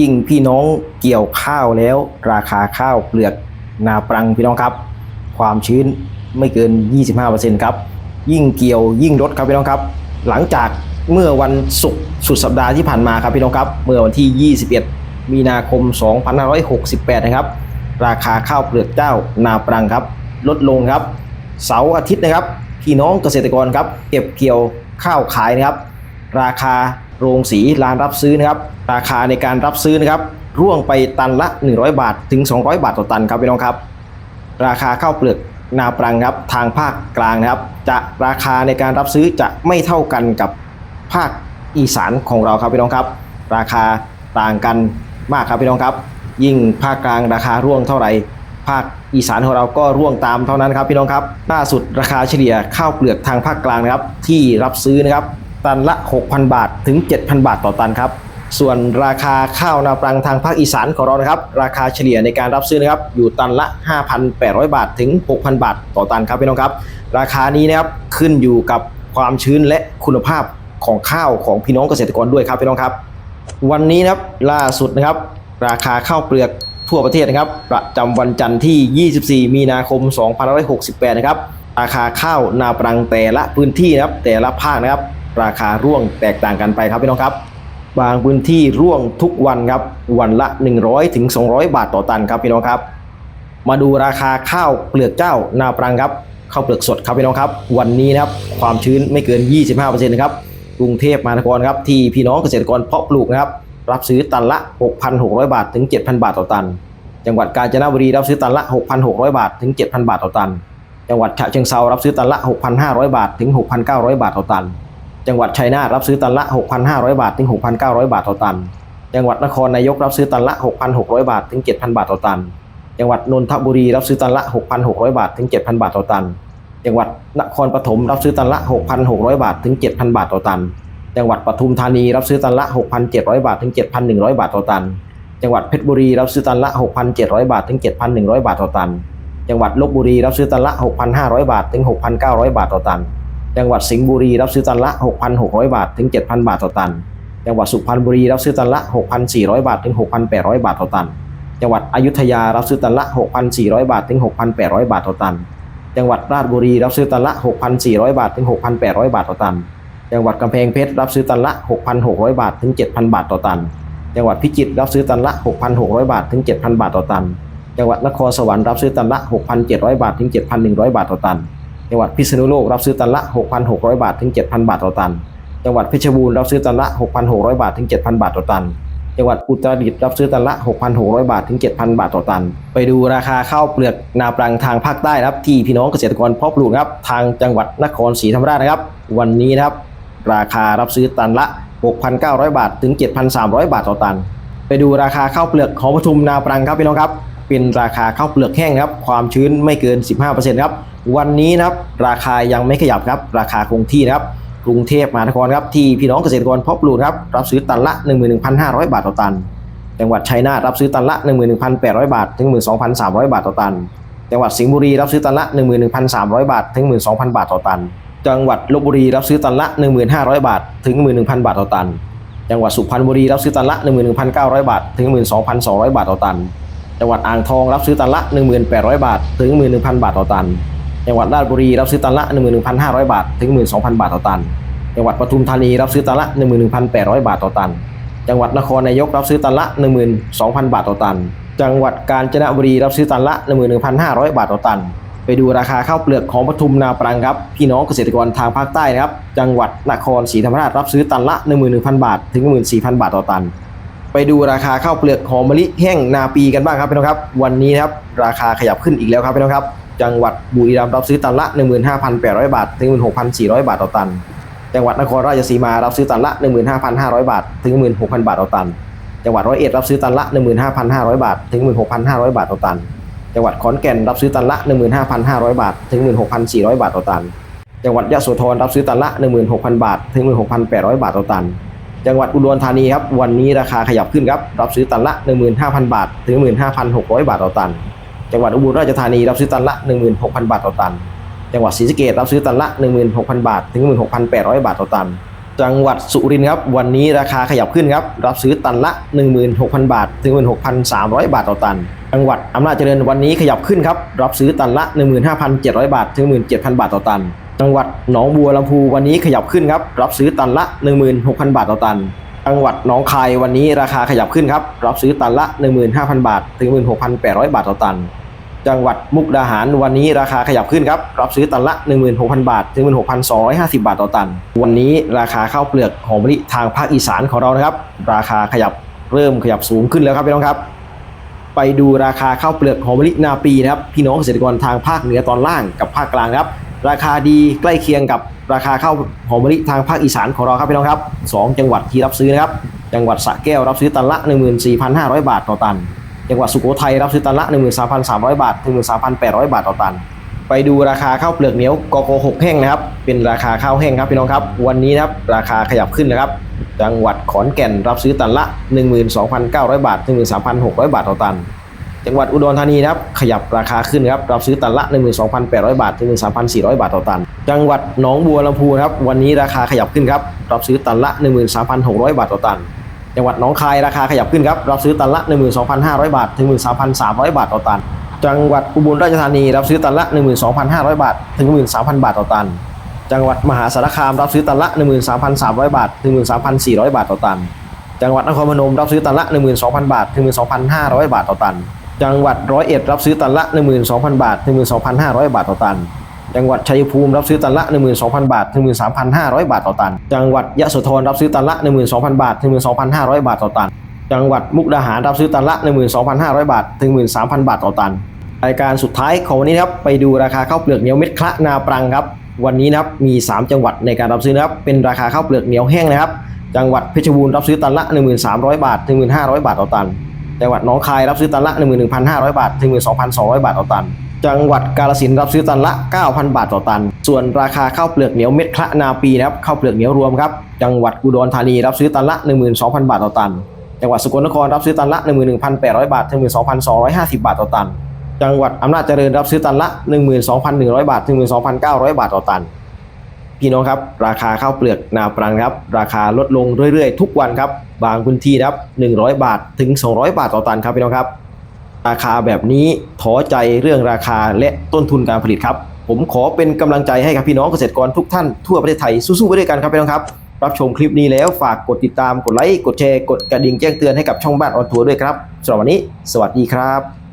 ยิ่งพี่น้องเกี่ยวข้าวแล้ว ราคาข้าวเปลือกนาปรังพี่น้องครับ ความชื้นไม่เกิน 25%ครับ ยิ่งเกี่ยวยิ่งลดครับพี่น้องครับ หลังจากเมื่อวันศุกร์สุดสัปดาห์ที่ผ่านมาครับพี่น้องครับ เมื่อวันที่ 21 มีนาคม 2568 นะครับ ราคาข้าวเปลือกเจ้านาปรังครับ ลดลงครับ เสาร์อาทิตย์นะครับ พี่น้องเกษตรกรครับ เก็บเกี่ยวข้าวขายนะครับ ราคา โรงสีร้านรับซื้อนะครับ ราคาในการรับซื้อนะครับ ร่วงไปตันละ 100 บาทถึง 200 บาทต่อตันครับพี่น้องครับ ราคาข้าวเปลือกนาปรังครับทางภาคกลางนะครับ จะราคาในการรับซื้อจะไม่เท่ากันกับภาคอีสานของเราครับพี่น้องครับ ราคาต่างกันมากครับพี่น้องครับ ยิ่งภาคกลางราคาร่วงเท่าไหร่ภาคอีสานของเราก็ร่วงตามเท่านั้นครับพี่น้องครับล่าสุดราคาเฉลี่ยข้าวเปลือกทางภาคกลางนะครับที่รับซื้อนะครับ ตันละ 6,000 บาทถึง 7,000 บาทต่อตันครับ ส่วนราคาข้าวนาปรังทางภาคอีสานของเรานะครับ ราคาเฉลี่ยในการรับซื้อนะครับอยู่ตันละ 5,800 บาทถึง 6,000 บาทต่อตันครับพี่น้องครับ ราคานี้นะครับขึ้นอยู่กับความชื้นและคุณภาพของข้าวของพี่น้องเกษตรกรด้วยครับพี่น้องครับ วันนี้นะครับล่าสุดนะครับ ราคาข้าวเปลือกทั่วประเทศนะครับ ประจำวันจันทร์ที่ 24 มีนาคม 2568 นะครับ ราคาข้าวนาปรังแต่ละพื้นที่นะครับ แต่ละภาคนะครับ ราคาร่วงแตกต่างกันไปครับพี่น้องครับ บางพื้นที่ร่วงทุกวันครับวันละ 100ถึง200 บาทต่อตันครับพี่น้องครับ มาดูราคาข้าวเปลือกเจ้านาปรังครับข้าวเปลือกสดครับพี่น้องครับ วันนี้นะครับความชื้นไม่เกิน 25%นะครับกรุงเทพมหานครครับที่พี่น้องเกษตรกรเพาะปลูกนะครับรับซื้อตันละ 6,600 บาทถึง 7,000 บาทต่อตัน จังหวัดกาญจนบุรีรับซื้อตันละ 6,600 บาทถึง 7,000 บาทต่อตัน จังหวัดฉะเชิงเซารับซื้อตันละ 6,500 บาทถึง 6,900 บาทต่อตัน จังหวัดชัยนาทรับซื้อตันละ 6,500 บาทถึง 6,900 บาทต่อตัน จังหวัดนครนายกรับซื้อตันละ 6,600 บาทถึง 7,000 บาทต่อตัน จังหวัดนนทบุรีรับซื้อตันละ 6,600 บาทถึง 7,000 บาทต่อตัน จังหวัดนครปฐมรับซื้อตันละ 6,600 บาทถึง 7,000 บาทต่อตัน จังหวัดปทุมธานีรับซื้อตันละ 6,700 บาทถึง 7,100 บาทต่อตัน จังหวัดเพชรบุรีรับซื้อตันละ 6,700 บาทถึง 7,100 บาทต่อตัน จังหวัดลบบุรีรับซื้อตันละ 6,500 บาทถึง 6,900 บาทต่อตัน จังหวัดสิงห์บุรีรับซื้อตันละ 6,600 บาทถึง 7,000 บาทต่อตัน จังหวัดสุพรรณบุรีรับซื้อตันละ 6,400 บาทถึง 6,800 บาทต่อตัน จังหวัดอยุธยารับซื้อตันละ 6,400 บาทถึง 6,800 บาทต่อตัน จังหวัดราชบุรีรับซื้อตันละ 6,400 บาทถึง 6,800 บาทต่อตัน จังหวัดกำแพงเพชรรับซื้อตันละ 6,600 บาทถึง 7,000 บาทต่อตัน จังหวัดพิจิตรรับซื้อตันละ 6,600 บาทถึง 7,000 บาทต่อตัน จังหวัดนครสวรรค์รับซื้อตันละ 6,700 บาทถึง 7,100 บาทต่อตัน จังหวัดพิษณุโลกรับซื้อตันละ 6,600 บาทถึง 7,000 บาทต่อตัน จังหวัดเพชรบูรณ์รับซื้อตันละ 6,600 บาทถึง 7,000 บาทต่อตัน จังหวัดอุตรดิตถ์รับซื้อตันละ 6,600 บาทถึง 7,000 บาทต่อตัน ไปดูราคาข้าวเปลือกนาปรังทางภาคใต้นะครับที่พี่น้องเกษตรกรเพาะปลูกนะครับทางจังหวัดนครศรีธรรมราชนะครับ วันนี้นะครับราคารับซื้อตันละ 6,900 บาทถึง 7,300 บาทต่อตัน ไปดูราคาข้าวเปลือกของปทุมนาปรังครับพี่น้องครับ เป็นราคาข้าวเปลือกแห้งครับ ความชื้นไม่เกิน 15%ครับ วันนี้นะครับราคายังไม่ขยับครับ ราคาคงที่นะครับกรุงเทพมหานครครับที่พี่น้องเกษตรกรเพาะปลูกครับรับซื้อตันละ 11,500 บาทต่อตัน จังหวัดชัยนาทรับซื้อตันละ 11,800 บาท ถึง 12,300 บาทต่อตัน จังหวัดสิงห์บุรีรับซื้อตันละ 11,300 บาท ถึง 12,000 บาทต่อตัน จังหวัดลบบุรีรับซื้อตันละ 1,500 บาท ถึง 11,000 บาทต่อตัน จังหวัดสุพรรณบุรีรับซื้อตันละ 11,900 บาท ถึง 12,200 บาทต่อตัน จังหวัดอ่างทองรับซื้อตันละ 1,800 บาท ถึง 11,000 บาทต่อตัน จังหวัดราชบุรีรับซื้อตันละ 11,500 บาท ถึง 12,000 บาทต่อตัน จังหวัดปทุมธานีรับซื้อตันละ 11,800 บาทต่อตัน จังหวัดนครนายกรับซื้อตันละ 12,000 บาทต่อตัน จังหวัดกาญจนบุรีรับซื้อตันละ 11,500 บาทต่อตัน ไปดูราคาข้าวเปลือกของปทุมนาปรังครับพี่น้องเกษตรกรทางภาคใต้นะครับ จังหวัดนครศรีธรรมราชรับซื้อตันละ 11,000 บาท ถึง 14,000 บาทต่อตัน ไปดูราคาข้าวเปลือกหอมมะลิแห้งนาปีกันบ้างครับพี่น้องครับ วันนี้นะครับราคาขยับขึ้นอีกแล้วครับพี่น้องครับ จังหวัดบุรีรัมย์รับซื้อตันละ 15,800 บาท ถึง 16,400 บาทต่อตัน จังหวัดนครราชสีมารับซื้อตันละ 15,500 บาท ถึง 16,000 บาทต่อตัน จังหวัดร้อยเอ็ดรับซื้อตันละ 15,500 บาท ถึง 16,500 บาทต่อตัน จังหวัดขอนแก่นรับซื้อตันละ 15,500 บาท ถึง 16,400 บาทต่อตัน จังหวัดยะโสธรรับซื้อตันละ 16,000 บาท ถึง 16,800 บาทต่อตัน จังหวัดอุดรธานีครับ วันนี้ราคาขยับขึ้นครับ รับซื้อตันละ 15,000 บาท ถึง 15,600 บาทต่อตัน จังหวัดอุบลราชธานีรับซื้อตันละ 16,000 บาทต่อตัน จังหวัดศรีสะเกษรับซื้อตันละ 16,000 บาท ถึง 16,800 บาทต่อตัน จังหวัดสุรินทร์ครับ วันนี้ราคาขยับขึ้นครับ รับซื้อตันละ 16,000 บาท ถึง 16,300 บาทต่อตัน จังหวัดอำนาจเจริญวันนี้ขยับขึ้นครับ รับซื้อตันละ 15,700 บาท ถึง 17,000 บาทต่อตัน จังหวัดหนองบัวลำพูวันนี้ขยับขึ้นครับ รับซื้อตันละ 16,000 บาทต่อตัน จังหวัดหนองคายวันนี้ราคาขยับขึ้นครับ รับซื้อตันละ 15,000 บาท ถึง 16,800 บาทต่อตัน จังหวัดมุกดาหารวันนี้ราคาขยับขึ้นครับ รับซื้อตันละ 16,000 บาท ถึง 16,250 บาทต่อตัน วันนี้ราคาข้าวเปลือกหอมมะลิทางภาคอีสานของเรานะครับ ราคาขยับเริ่มขยับสูงขึ้นแล้วครับพี่น้องครับ ไปดูราคาข้าวเปลือกหอมมะลินาปีนะครับพี่น้องเกษตรกรทางภาคเหนือตอนล่างกับภาคกลางนะครับ ราคาดีใกล้เคียงกับราคาข้าวหอมมะลิทางภาคอีสานของเราครับพี่น้องครับสองจังหวัดที่รับซื้อนะครับ จังหวัดสระแก้วรับซื้อตันละ 14,500 บาทต่อตัน จังหวัดสุโขทัยรับซื้อตันละ 13,300 บาทถึง13,800 บาทต่อตัน ไปดูราคาข้าวเปลือกเหนียวกโกหกแห้งนะครับ เป็นราคาข้าวแห้งครับพี่น้องครับ วันนี้นะครับราคาขยับขึ้นนะครับ จังหวัดขอนแก่นรับซื้อตันละ 12,900 บาทถึง13,600 บาทต่อตัน จังหวัดอุดรธานีนะครับขยับราคาขึ้นครับรับซื้อตันละ 12,800 บาทถึง 13,400 บาทต่อตัน จังหวัดหนองบัวลำพูนครับวันนี้ราคาขยับขึ้นครับรับซื้อตันละ 13,600 บาทต่อตัน จังหวัดหนองคายราคาขยับขึ้นครับรับซื้อตันละ 12,500 บาทถึง 13,300 บาทต่อตัน จังหวัดอุบลราชธานีรับซื้อตันละ 12,500 บาทถึง 13,000 บาทต่อตัน จังหวัดมหาสารคามรับซื้อตันละ 13,300 บาทถึง 13,400 บาทต่อตัน จังหวัดนครพนมรับซื้อตันละ 12,000 บาทถึง 12,500 บาทต่อตัน จังหวัดร้อยเอ็ดรับซื้อตันละ 12,000 บาทถึง12,500 บาทต่อตัน จังหวัดชัยภูมิรับซื้อตันละ 12,000 บาทถึง13,500 บาทต่อตัน จังหวัดยะโสธรรับซื้อตันละ 12,000 บาทถึง12,500 บาทต่อตัน จังหวัดมุกดาหารรับซื้อตันละ 12,500 บาทถึง13,000 บาทต่อตัน รายการสุดท้ายของวันนี้ครับไปดูราคาข้าวเปลือกเหนียวเม็ดคละนาปรังครับ วันนี้นะครับมี 3 จังหวัดในการรับซื้อนะครับ เป็นราคาข้าวเปลือกเหนียวแห้งนะครับ จังหวัดเพชรบูรณ์รับซื้อตันละ 13,000บาทถึง1,500 บาทต่อตัน จังหวัดหนองคายรับซื้อตันละ 11,500 บาท ถึง 12,200 บาทต่อตัน จังหวัดกาฬสินธุ์รับซื้อตันละ 9,000 บาทต่อตัน ส่วนราคาข้าวเปลือกเหนียวเม็ดคละนาปีนะครับข้าวเปลือกเหนียวรวมครับ จังหวัดอุดรธานีรับซื้อตันละ 12,000 บาทต่อตัน จังหวัดสกลนครรับซื้อตันละ 11,800 บาท ถึง 12,250 บาทต่อตัน จังหวัดอำนาจเจริญรับซื้อตันละ 12,100 บาท ถึง 12,900 บาทต่อตันพี่น้องครับ ราคาข้าวเปลือกนาปรังครับ ราคาลดลงเรื่อยๆ ทุกวันครับ บางพื้นที่ครับ 100 บาทถึง 200 บาทต่อตันครับพี่น้องครับ ราคาแบบนี้ท้อใจเรื่องราคาและต้นทุนการผลิตครับ ผมขอเป็นกำลังใจให้กับพี่น้องเกษตรกรทุกท่านทั่วประเทศไทยสู้ๆไปด้วยกันครับพี่น้องครับ รับชมคลิปนี้แล้วฝากกดติดตามกดไลค์กดแชร์กดกระดิ่งแจ้งเตือนให้กับช่องบ้านออนทัวร์ด้วยครับสำหรับวันนี้ สวัสดีครับ